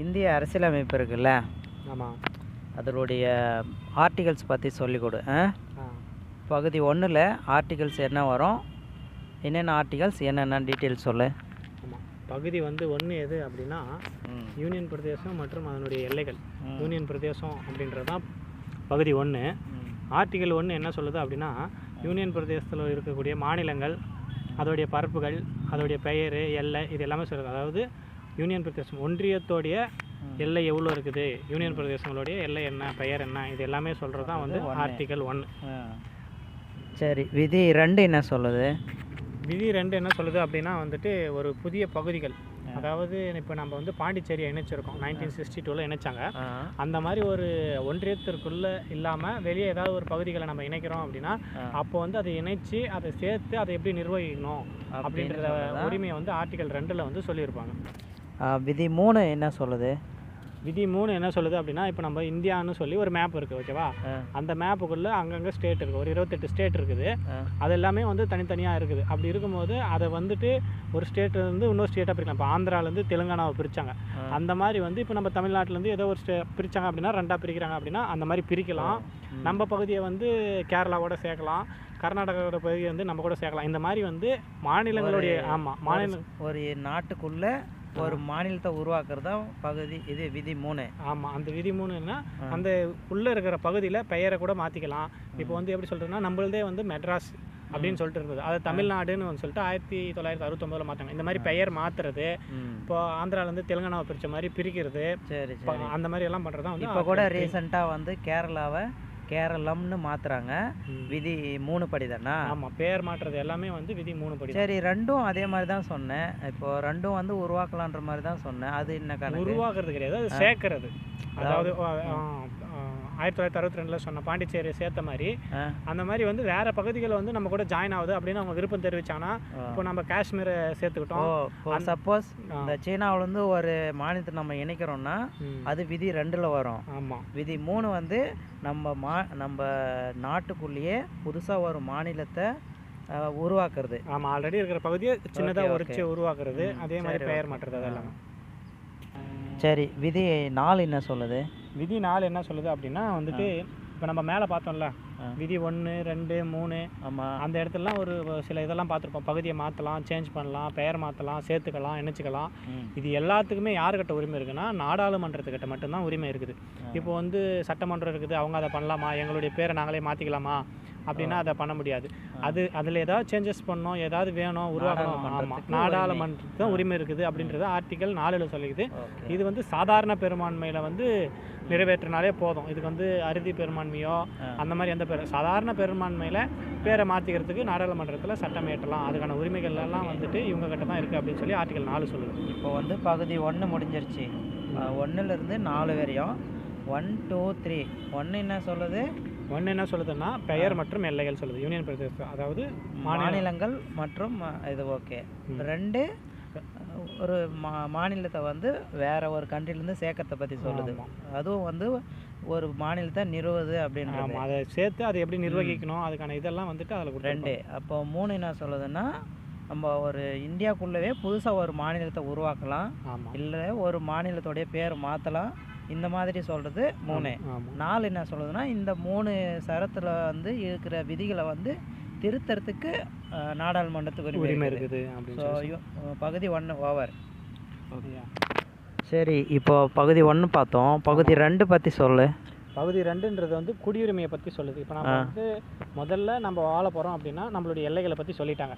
இந்திய அரசியலமைப்பு இருக்குல்ல? ஆமாம் அதனுடைய ஆர்டிகல்ஸ் பற்றி சொல்லிக் கொடு பகுதி ஒன்றில் ஆர்டிகல்ஸ் என்ன வரும்? என்னென்ன ஆர்டிகல்ஸ் என்னென்ன டீட்டெயில்ஸ் சொல்லு? ஆமாம் பகுதி வந்து ஒன்று எது அப்படின்னா யூனியன் பிரதேசம் மற்றும் அதனுடைய எல்லைகள். யூனியன் பிரதேசம் அப்படின்றது தான் பகுதி ஒன்று. ஆர்டிகல் ஒன்று என்ன சொல்லுது அப்படின்னா யூனியன் பிரதேசத்தில் இருக்கக்கூடிய மாநிலங்கள் அதோடைய பரப்புகள் அதோடைய பெயர் எல்லை இது எல்லாமே சொல்லுது. அதாவது யூனியன் பிரதேசம் ஒன்றியத்தோடைய. எல்லை எவ்வளோ இருக்குது யூனியன் பிரதேசங்களுடைய எல்லை என்ன பெயர் என்ன இது எல்லாமே சொல்கிறது தான் வந்து அது ஒண்ணு. ஆர்டிகல் ஒன்று ஆ. சரி விதி ரெண்டு என்ன சொல்லுது விதி ரெண்டு என்ன சொல்லுது அப்படின்னா வந்துட்டு ஒரு புதிய பகுதிகள் அதாவது இப்போ நம்ம வந்து பாண்டிச்சேரியை இணைச்சிருக்கோம் நைன்டீன் சிக்ஸ்டி டூவில் இணைச்சாங்க அந்த மாதிரி ஒரு ஒன்றியத்திற்குள்ளே இல்லாமல் வெளியே ஏதாவது ஒரு பகுதிகளை நம்ம இணைக்கிறோம் அப்படின்னா. அப்போ வந்து அதை இணைச்சு அதை சேர்த்து அதை எப்படி நிர்வகிக்கணும் சொல்லுதா? உரிமையை வந்து ஆர்டிகல் ரெண்டில் வந்து சொல்லியிருப்பாங்க விதி மூணு என்ன சொல்லுது? விதி மூணு என்ன சொல்லுது அப்படின்னா இப்போ நம்ம இந்தியான்னு சொல்லி ஒரு மேப் இருக்குது ஓகேவா. அந்த மேப்புக்குள்ளே அங்கங்கே ஸ்டேட் இருக்குது ஒரு இருபத்தெட்டு ஸ்டேட் இருக்குது. அது எல்லாமே வந்து தனித்தனியாக இருக்குது. அப்படி இருக்கும்போது அதை வந்துட்டு ஒரு ஸ்டேட் வந்து இன்னொரு ஸ்டேட்டாக பிரிக்கலாம். இப்போ ஆந்திராலேருந்து தெலுங்கானாவை பிரித்தாங்க. அந்த மாதிரி வந்து இப்போ நம்ம தமிழ்நாட்டிலேருந்து ஏதோ ஒரு ஸ்டே பிரித்தாங்க அப்படின்னா ரெண்டாக பிரிக்கிறாங்க அப்படின்னா அந்த மாதிரி பிரிக்கலாம். நம்ம பகுதியை வந்து கேரளாவோட சேர்க்கலாம். கர்நாடகாவோட பகுதியை வந்து நம்ம கூட சேர்க்கலாம். இந்த மாதிரி வந்து மாநிலங்களுடைய ஆமாம் மாநில ஒரு நாட்டுக்குள்ள ஒரு மாநிலத்தை உருவாக்குறது தான் பகுதி இது விதி மூணு. ஆமாம் அந்த விதி மூணுன்னா. அந்த உள்ளே இருக்கிற பகுதியில் பெயரை கூட மாற்றிக்கலாம் இப்போ வந்து எப்படி சொல்கிறதுனா நம்மளதே வந்து மெட்ராஸ் அப்படின்னு சொல்லிட்டு இருந்தது. அது தமிழ்நாடுன்னு வந்து சொல்லிட்டு ஆயிரத்தி தொள்ளாயிரத்தி அறுபத்தொம்போதில் மாற்றாங்க இந்த மாதிரி பெயர் மாற்றுறது. இப்போ ஆந்திராலேருந்து தெலுங்கானாவை பிரித்த மாதிரி பிரிக்கிறது சரி அந்த மாதிரி எல்லாம் பண்ணுறது தான் வந்து இப்போ கூட ரீசெண்டாக வந்து கேரளாவை கேரளம்னு மாத்துறாங்க. விதி மூணு படி தானா? ஆமாம் பெயர் மாற்றுறது எல்லாமே வந்து விதி மூணு படி சரி ரெண்டும் அதே மாதிரி தான் சொன்னேன். இப்போ ரெண்டும் வந்து உருவாக்கலான்ற மாதிரி தான் சொன்னேன். அது என்ன கணக்கு? உருவாக்குறது கிடையாது. அது சேர்க்கறது. அதாவது ஆயிரத்தி தொள்ளாயிரத்தி அறுபத்தி ரெண்டில் சொன்ன பாண்டிச்சேரியை சேர்த்த மாதிரி? அந்த மாதிரி வந்து வேற பகுதிகள் வந்து நம்ம கூட ஜாயின் ஆகுது அப்படின்னு அவங்க விருப்பம் தெரிவிச்சாங்கன்னா. இப்போ நம்ம காஷ்மீரை சேர்த்துக்கிட்டோம் சப்போஸ். இந்த சீனாவுல இருந்து ஒரு மாநிலத்தை நம்ம இணைக்கிறோம்னா. அது விதி ரெண்டுல வரும் ஆமாம் விதி மூணு வந்து நம்ம மா நம்ம நாட்டுக்குள்ளேயே புதுசாக ஒரு மாநிலத்தை உருவாக்குறது ஆமாம் ஆல்ரெடி இருக்கிற பகுதியை சின்னதாக உரிச்சு உருவாக்குறது அதே மாதிரி பெயர். மாற்றுறது அதெல்லாம் சரி விதி நாலு என்ன சொல்லுது விதி நாலு என்ன சொல்லுது அப்படின்னா வந்துட்டு இப்போ நம்ம மேலே பார்த்தோம்ல. விதி ஒன்று ரெண்டு மூணு ஆமாம் அந்த இடத்துலலாம் ஒரு சில இதெல்லாம் பார்த்துருப்போம். பகுதியை மாற்றலாம் சேஞ்ச் பண்ணலாம் பெயர் மாற்றலாம் சேர்த்துக்கலாம் இணைச்சிக்கலாம். இது எல்லாத்துக்குமே யாருக்கிட்ட உரிமை இருக்குன்னா நாடாளுமன்றத்துக்கிட்ட மட்டும்தான் உரிமை இருக்குது. இப்போ வந்து சட்டமன்றம் இருக்குது அவங்க அதை பண்ணலாமா? எங்களுடைய பேரை நாங்களே மாற்றிக்கலாமா அப்படின்னா அதை பண்ண முடியாது. அது அதில் ஏதாவது சேஞ்சஸ் பண்ணணும் ஏதாவது வேணும் உருவாக்கணும். ஆமாம் நாடாளுமன்றத்துக்கு உரிமை இருக்குது அப்படின்றது ஆர்டிகல் நாலில் சொல்லிக்குது. இது வந்து சாதாரண பெரும்பான்மையில் வந்து நிறைவேற்றினாலே போதும். இதுக்கு வந்து அறுதி பெரும்பான்மையோ. அந்த மாதிரி எந்த பேர் சாதாரண பெரும்பான்மையில் பேரை மாற்றிக்கிறதுக்கு நாடாளுமன்றத்தில் சட்டம் இயற்றலாம். அதுக்கான உரிமைகள் எல்லாம் வந்துட்டு இவங்க கிட்ட தான் இருக்குது அப்படின்னு சொல்லி ஆர்டிகல் நாலு சொல்லுது. இப்போ வந்து பகுதி ஒன்று முடிஞ்சிருச்சு. ஒன்றுலேருந்து நாலு வரையும். ஒன் டூ த்ரீ ஒன்று என்ன சொல்லுது? ஒன்று என்ன சொல்லுதுன்னா பெயர் மற்றும் எல்லைகள் சொல்லுது. யூனியன் பிரதேசம் அதாவது மாநில மாநிலங்கள் மற்றும் இது ஓகே. ரெண்டு ஒரு மா மாநிலத்தை வந்து வேற ஒரு கண்ட்ரிலேருந்து சேர்க்கறத பற்றி சொல்லுது. அதுவும் வந்து ஒரு மாநிலத்தை நிறுவுது அப்படின்றது. அதை சேர்த்து அதை எப்படி நிர்வகிக்கணும் அதுக்கான இதெல்லாம் வந்துட்டு அதில் ரெண்டு அப்போ மூணு என்ன சொல்லுதுன்னா நம்ம ஒரு இந்தியாக்குள்ளவே புதுசாக ஒரு மாநிலத்தை உருவாக்கலாம். இல்லை ஒரு மாநிலத்துடைய பேர் மாற்றலாம் இந்த மாதிரி சொல்கிறது மூணு. நாலு என்ன சொல்லுதுன்னா இந்த மூணு சரத்தில் வந்து இருக்கிற விதிகளை வந்து திருத்தறதுக்கு நாடாளுமன்றத்துக்கு உரிமை இருக்குது. ஸோ பகுதி ஒன்று ஓவர். சரி இப்போ பகுதி ஒன்று பார்த்தோம். பகுதி ரெண்டு பற்றி சொல்லு. பகுதி ரெண்டுன்றது வந்து குடியுரிமையை பற்றி சொல்லுது. இப்போ நம்ம வந்து முதல்ல நம்ம வாழ போகிறோம் அப்படின்னா நம்மளுடைய எல்லைகளை பற்றி சொல்லிட்டாங்க.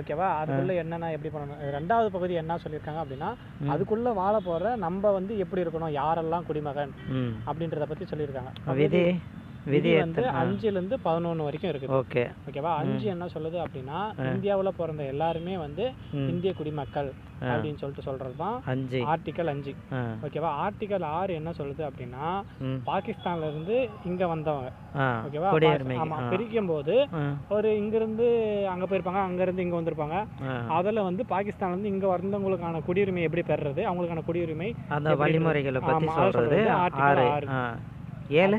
ஓகேவா? அதுக்குள்ளே என்னென்ன எப்படி பண்ணணும்? ரெண்டாவது பகுதி என்ன சொல்லியிருக்காங்க அப்படின்னா அதுக்குள்ளே வாழ போகிற நம்ம வந்து எப்படி இருக்கணும்? யாரெல்லாம் குடிமகன் அப்படின்றத பற்றி சொல்லியிருக்காங்க. விதி வந்து அஞ்சுலேருந்து பதினொன்று வரைக்கும் இருக்குது. ஓகே. ஓகேவா? அஞ்சு என்ன சொல்லுது அப்படின்னா இந்தியாவில் பிறந்த எல்லாருமே வந்து. இந்திய குடிமக்கள் அப்படின்னு சொல்லிட்டு சொல்கிறது தான் அஞ்சு. ஆர்டிக்கல் அஞ்சு. ஓகேவா? ஆர்டிக்கல் ஆறு என்ன சொல்லுது அப்படின்னா பாகிஸ்தான்ல இருந்து இங்க வந்தவங்க. ஓகேவா? ஆமா. பிரிக்கும் போது ஒரு இங்கிருந்து அங்க போயிருப்பாங்க அங்க இருந்து இங்க வந்திருப்பாங்க. அதுல வந்து பாகிஸ்தான்ல இருந்து இங்க வந்தவங்களுக்கான குடியுரிமை எப்படி பெறுறது? அவங்களுக்கான குடியுரிமை அந்த வழிமுறைகளை சொல்கிறது சொல்றது article ஆறு. ஏழு?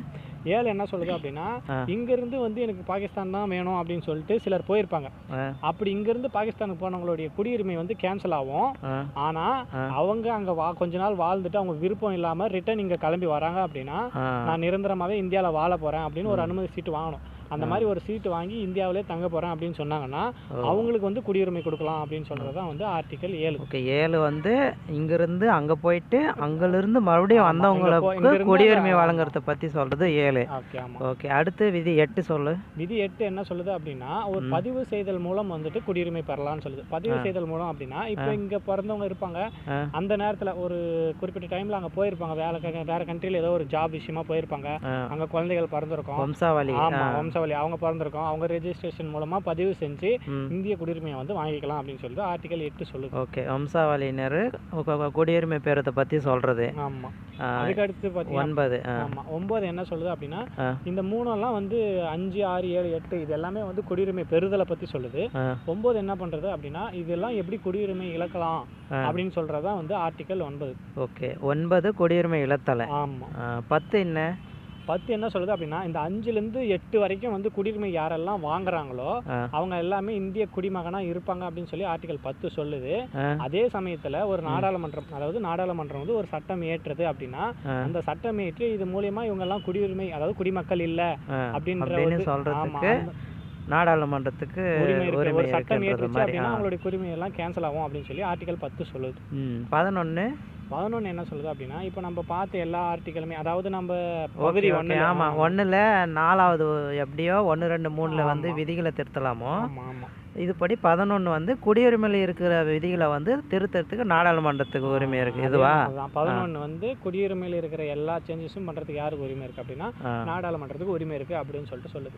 ஏழு என்ன சொல்லுது அப்படின்னா. இங்கேருந்து வந்து எனக்கு பாகிஸ்தான் தான் வேணும் அப்படின்னு சொல்லிட்டு சிலர் போயிருப்பாங்க. அப்படி இங்கேருந்து பாகிஸ்தானுக்கு போனவங்களுடைய குடியுரிமை வந்து கேன்சல் ஆகும். ஆ. ஆனால் ஆ. அவங்க அங்கே வா கொஞ்ச நாள் வாழ்ந்துட்டு அவங்க விருப்பம் இல்லாமல் ரிட்டர்ன் இங்கே கிளம்பி வராங்க அப்படின்னா நான் நிரந்தரமாகவே இந்தியாவில் வாழ போகிறேன் அப்படின்னு ஒரு அனுமதி சீட்டு வாங்கணும். அந்த மாதிரி ஒரு சீட்டு வாங்கி இந்தியாவிலே தங்க போகிறேன் அப்படின்னு சொன்னாங்கன்னா. அவங்களுக்கு வந்து குடியுரிமை கொடுக்கலாம் அப்படின்னு சொல்கிறது தான் வந்து ஆர்டிக்கல் ஏழு. ஓகே ஏழு வந்து இங்கிருந்து அங்கே போயிட்டு அங்கிருந்து மறுபடியும் வந்தவங்களுக்கு குடியுரிமை வழங்குறத பற்றி சொல்கிறது ஏழு. ஓகே ஆமாம் ஓகே அடுத்து விதி எட்டு சொல்லு. விதி எட்டு என்ன சொல்லுது அப்படின்னா ஒரு. பதிவு செய்தல் மூலம் வந்துட்டு குடியுரிமை பெறலாம்னு சொல்லுது. பதிவு. செய்தல் மூலம் அப்படின்னா இப்போ இங்கே பிறந்தவங்க இருப்பாங்க. அந்த நேரத்தில் ஒரு குறிப்பிட்ட டைமில் அங்கே போயிருப்பாங்க. வேலை வேற கண்ட்ரியில் ஏதோ ஒரு ஜாப் விஷயமா போயிருப்பாங்க. அங்கே குழந்தைகள் பிறந்திருக்கும். வம்சாவளி ஆமாம் வம்சாவளி அவங்க பிறந்திருக்கோம். அவங்க ரெஜிஸ்ட்ரேஷன் மூலமாக பதிவு செஞ்சு இந்திய குடியுரிமையை வந்து வாங்கிக்கலாம் அப்படின்னு சொல்லிட்டு ஆர்டிகல் எட்டு சொல்லுது. ஓகே வம்சாவளியினர் குடியுரிமை பெறத்தை பற்றி சொல்கிறது ஆமாம் அதுக்கு அடுத்து பார்த்தீங்கன்னா ஒன்பது ஆமாம் ஒம்பது என்ன சொல்லுது அப்படின்னா. இந்த மூணெல்லாம் வந்து அஞ்சு ஆறு ஏழு எட்டு இது எல்லாமே வந்து குடியுரிமை பெறுதலை பற்றி சொல்லுது. ஆ. ஒம்பது என்ன பண்ணுறது அப்படின்னா இதெல்லாம் எப்படி குடியுரிமை இழக்கலாம். அப்படின்னு சொல்கிறது தான் வந்து ஆர்டிக்கல் ஒன்பது. ஓகே ஒன்பது குடியுரிமை இழத்தலை. ஆமாம் பத்து என்ன? பத்து என்ன சொல்லுது அப்படின்னா இந்த அஞ்சுலேருந்து எட்டு வரைக்கும் வந்து குடியுரிமை யாரெல்லாம் வாங்குறாங்களோ. அவங்க எல்லாமே இந்திய குடிமகனாக இருப்பாங்க அப்படின்னு சொல்லி ஆர்டிகல் பத்து சொல்லுது. அதே சமயத்தில் ஒரு நாடாளுமன்றம் அதாவது நாடாளுமன்றம் வந்து ஒரு சட்டம் இயற்றுது அப்படின்னா அந்த சட்டம் இயற்றி இது மூலியமா இவங்க எல்லாம் குடியுரிமை அதாவது குடிமக்கள் இல்லை அப்படின்ற அந்த நாடாளுமன்றத்துக்கு உரிமை சட்டம் ஏற்றுச்சு அப்படின்னா அவங்களுடைய குடிமை எல்லாம் கேன்சல் ஆகும் அப்படின்னு சொல்லி ஆர்டிகல் பத்து சொல்லுது. பதினொன்று பதினொன்று என்ன சொல்லுது அப்படின்னா இப்போ நம்ம பார்த்த எல்லா ஆர்டிக்கலுமே அதாவது நம்ம பகுதி ஒன்று ஆமாம் ஒன்றில் நாலாவது எப்படியோ ஒன்று ரெண்டு மூணில் வந்து. விதிகளை திருத்தலாமோ? ஆமாம் ஆமாம் இதுபடி பதினொன்று வந்து குடியுரிமையில் இருக்கிற விதிகளை வந்து திருத்தறதுக்கு நாடாளுமன்றத்துக்கு உரிமை இருக்குது இதுவா? பதினொன்று வந்து குடியுரிமையில் இருக்கிற எல்லா சேஞ்சஸும் பண்ணுறதுக்கு யாருக்கு உரிமை இருக்குது அப்படின்னா நாடாளுமன்றத்துக்கு உரிமை இருக்குது அப்படின்னு சொல்லிட்டு சொல்லுது.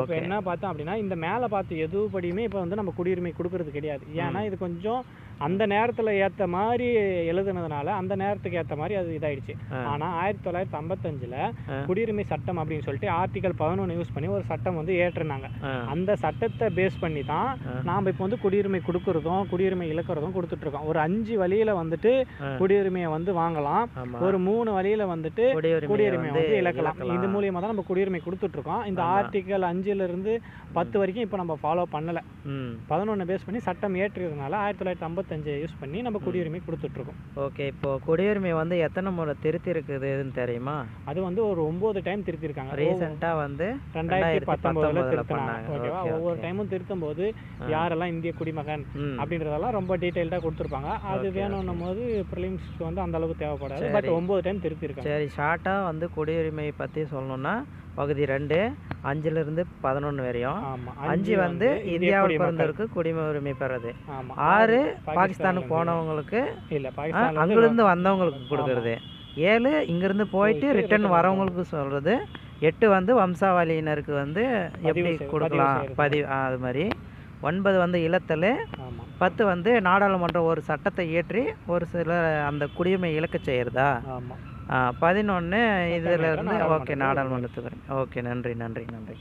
இப்போ என்ன பார்த்தோம் அப்படின்னா இந்த மேலே பார்த்து எதுபடியுமே இப்போ வந்து நம்ம குடியுரிமை கொடுக்கறது கிடையாது. ஏன்னா இது கொஞ்சம் அந்த நேரத்தில் ஏற்ற மாதிரி எழுதுனதுனால அந்த நேரத்துக்கு ஏற்ற மாதிரி அது இதாயிடுச்சு. ஆனால் ஆயிரத்தி தொள்ளாயிரத்தி ஐம்பத்தஞ்சில். குடியுரிமை சட்டம் அப்படின்னு சொல்லிட்டு ஆர்டிகல் பதினொன்று யூஸ் பண்ணி ஒரு சட்டம் வந்து ஏற்றுனாங்க. அந்த சட்டத்தை பேஸ் பண்ணி தான். நாம் இப்போ வந்து குடியுரிமை கொடுக்கறதும் குடியுரிமை இழக்கிறதும் கொடுத்துட்ருக்கோம். ஒரு அஞ்சு வழியில் வந்துட்டு. குடியுரிமையை வந்து வாங்கலாம். ஒரு மூணு வழியில் வந்துட்டு குடியுரிமை வந்து இழக்கலாம். இது மூலியமா தான் நம்ம குடியுரிமை கொடுத்துட்டு இருக்கோம் இந்த. ஆர்டிகல் அஞ்சுல இருந்து பத்து வரைக்கும் இப்போ நம்ம ஃபாலோ பண்ணல. பதினொன்று பேஸ் பண்ணி சட்டம் ஏற்றியதுனால ஆயிரத்தி தொள்ளாயிரத்தி ஐம்பத்தஞ்சு யூஸ் பண்ணி நம்ம குடியுரிமை கொடுத்துட்டு இருக்கோம் ஓகே இப்போ குடியுரிமை வந்து எத்தனை முறை திருத்தி இருக்குதுன்னு தெரியுமா? அது வந்து ஒரு ஒன்பது டைம் திருத்திருக்காங்க. ரீசெண்டாக வந்து ரெண்டாயிரத்தி பத்தொன்பதுல திருத்தினாங்க. ஓகேவா? ஓகே, ஒவ்வொரு. டைமும் திருத்தும் போது. யாரெல்லாம் இந்திய குடிமகன் அப்படின்றதெல்லாம் ரொம்ப டீட்டெயில்டாக கொடுத்துருப்பாங்க. அது வேணும்னும் போது ப்ரிலிம்ஸ்க்கு வந்து அந்த அளவுக்கு தேவைப்படாது. பட் சரி. ஒன்பது டைம் திருத்திருக்காங்க. சரி ஷார்ட்டாக வந்து குடியுரிமை பற்றி சொல்லணும்னா பகுதி ரெண்டு அஞ்சுலேருந்து பதினொன்று வரையும். அஞ்சு வந்து இந்திய இந்தியாவில். பிறந்தவருக்கு குடிமை உரிமை பெறது. ஆறு பாகிஸ்தானுக்கு இருந்து. போனவங்களுக்கு அங்கிருந்து வந்தவங்களுக்கு கொடுக்கறது. ஏழு இங்கிருந்து போயிட்டு போயிட்டு ரிட்டர்ன் வரவங்களுக்கு சொல்கிறது எட்டு வந்து வம்சாவளியினருக்கு வந்து எப்படி கொடுக்கலாம்? பதிவு அது மாதிரி. ஒன்பது வந்து இழத்தல் பத்து வந்து நாடாளுமன்றம் ஒரு சட்டத்தை இயற்றி ஒரு சில அந்த குடியுரிமை இழக்க செய்கிறதா பதினொன்று இதில் இருந்து ஓகே நாடாளுமன்றத்துக்கு ஓகே நன்றி நன்றி நன்றி.